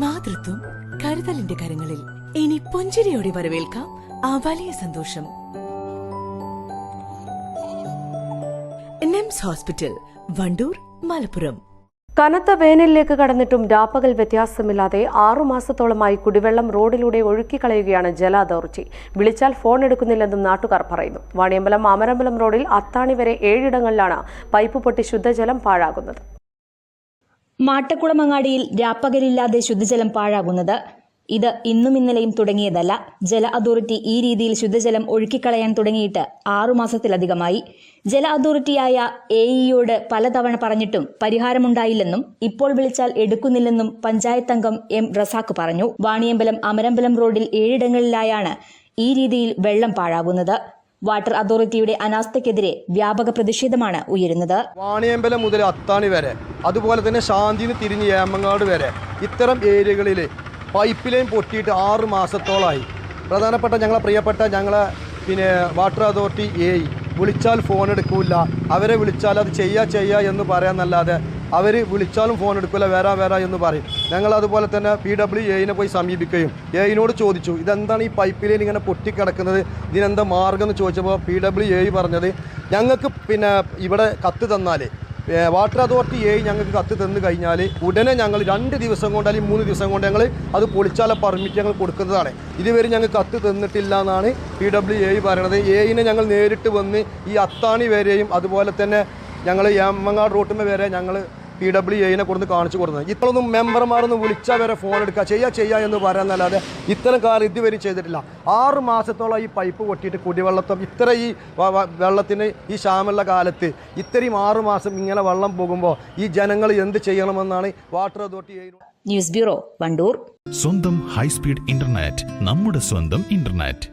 മാതൃത്വം കരുതലിന്റെ കരങ്ങളിൽ. ഇനി പുഞ്ചിരിയോടെ വരവേൽക്കാം ആ വലിയ സന്തോഷം. നിംസ് ഹോസ്പിറ്റൽ വണ്ടൂർ മലപ്പുറം. കനത്ത വേനലിലേക്ക് കടന്നിട്ടും രാപ്പകൽ വ്യത്യാസമില്ലാതെ ആറുമാസത്തോളമായി കുടിവെള്ളം റോഡിലൂടെ ഒഴുക്കിക്കളയുകയാണ് ജല അതോറിറ്റി വിളിച്ചാൽ ഫോൺ എടുക്കുന്നില്ലെന്നും നാട്ടുകാർ പറയുന്നു. വാണിയമ്പലം അമരമ്പലം റോഡിൽ അത്താണി വരെ ഏഴിടങ്ങളിലാണ് പൈപ്പ് പൊട്ടി ശുദ്ധജലം പാഴാകുന്നത്. മാട്ടക്കുളമങ്ങാടിയിൽ രാപ്പകലില്ലാതെ ശുദ്ധജലം പാഴാകുന്നത്. ഇത് ഇന്നും ഇന്നലെയും തുടങ്ങിയതല്ല. ജല അതോറിറ്റി ഈ രീതിയിൽ ശുദ്ധജലം ഒഴുക്കിക്കളയാൻ തുടങ്ങിയിട്ട് ആറുമാസത്തിലധികമായി ജല അതോറിറ്റിയായ എ ഇയോട് പലതവണ പറഞ്ഞിട്ടും പരിഹാരമുണ്ടായില്ലെന്നും ഇപ്പോൾ വിളിച്ചാൽ എടുക്കുന്നില്ലെന്നും പഞ്ചായത്ത് അംഗം എം റസാഖ് പറഞ്ഞു. വാണിയമ്പലം അമരമ്പലം റോഡിൽ ഏഴിടങ്ങളിലായാണ് ഈ രീതിയിൽ വെള്ളം പാഴാകുന്നത്. വാട്ടർ അതോറിറ്റിയുടെ അനാസ്ഥയ്ക്കെതിരെ വ്യാപക പ്രതിഷേധമാണ് ഉയരുന്നത്. വാണിയമ്പലം മുതൽ അത്താണി വരെ അതുപോലെ തന്നെ ശാന്തിന് തിരിഞ്ഞ് ഏമങ്ങാട് വരെ ഇത്തരം ഏരിയകളിൽ പൈപ്പ് ലൈൻ പൊട്ടിയിട്ട് ആറ് മാസത്തോളമായി പ്രധാനപ്പെട്ട ഞങ്ങളെ പ്രിയപ്പെട്ട ഞങ്ങളെ പിന്നെ വാട്ടർ അതോറിറ്റി എ വിളിച്ചാൽ ഫോൺ എടുക്കില്ല അവരെ വിളിച്ചാൽ അത് ചെയ്യാ ചെയ്യാ എന്ന് പറയാന്നല്ലാതെ അവർ വിളിച്ചാലും ഫോൺ എടുക്കില്ല വരാ വരാ എന്ന് പറയും. ഞങ്ങൾ അതുപോലെ തന്നെ പി ഡബ്ല്യു എയിനെ പോയി സമീപിക്കുകയും എയിനോട് ചോദിച്ചു ഇതെന്താണ് ഈ പൈപ്പ് ലൈൻ ഇങ്ങനെ പൊട്ടിക്കിടക്കുന്നത്? ഇതിനെന്താ മാർഗം എന്ന് ചോദിച്ചപ്പോൾ പി ഡബ്ല്യു എ പറഞ്ഞത് ഞങ്ങൾക്ക് പിന്നെ ഇവിടെ കത്ത് തന്നാൽ വാട്ടർ അതോറിറ്റി എ ഞങ്ങൾക്ക് കത്ത് തന്നു കഴിഞ്ഞാൽ ഉടനെ ഞങ്ങൾ രണ്ട് ദിവസം കൊണ്ട് അല്ലെങ്കിൽ മൂന്ന് ദിവസം കൊണ്ട് ഞങ്ങൾ അത് പൊളിച്ചാല പെർമിറ്റ് ഞങ്ങൾ കൊടുക്കുന്നതാണ്. ഇതുവരെ ഞങ്ങൾ കത്ത് തന്നിട്ടില്ല എന്നാണ് പി ഡബ്ല്യു എ പറയണത്. എയിനെ ഞങ്ങൾ നേരിട്ട് വന്ന് ഈ അത്താണി വരെയും അതുപോലെ തന്നെ ഞങ്ങൾ എമ്മങ്ങാട് റൂട്ടുമേ വരെ ഞങ്ങൾ പി ഡബ്ല്യു എനെ കൊടുത്ത് കാണിച്ചു കൊടുക്കുന്നത് ഇപ്പോഴൊന്നും മെമ്പർമാരൊന്നും വിളിച്ചാൽ വരെ ഫോൺ എടുക്കുക ചെയ്യുക ചെയ്യുക എന്ന് പറയാന്നല്ലാതെ ഇത്തരം കാര്യം ഇതുവരെ ചെയ്തിട്ടില്ല. ആറ് മാസത്തോളം ഈ പൈപ്പ് പൊട്ടിയിട്ട് കുടിവെള്ളത്തും ഇത്ര ഈ വെള്ളത്തിന് ഈ ക്ഷാമുള്ള കാലത്ത് ഇത്രയും ആറ് മാസം ഇങ്ങനെ വെള്ളം പോകുമ്പോൾ ഈ ജനങ്ങൾ എന്ത് ചെയ്യണമെന്നാണ് water authority news bureau Wandoor. സ്വന്തം ഹൈസ്പീഡ് ഇന്റർനെറ്റ് നമ്മുടെ സ്വന്തം ഇന്റർനെറ്റ്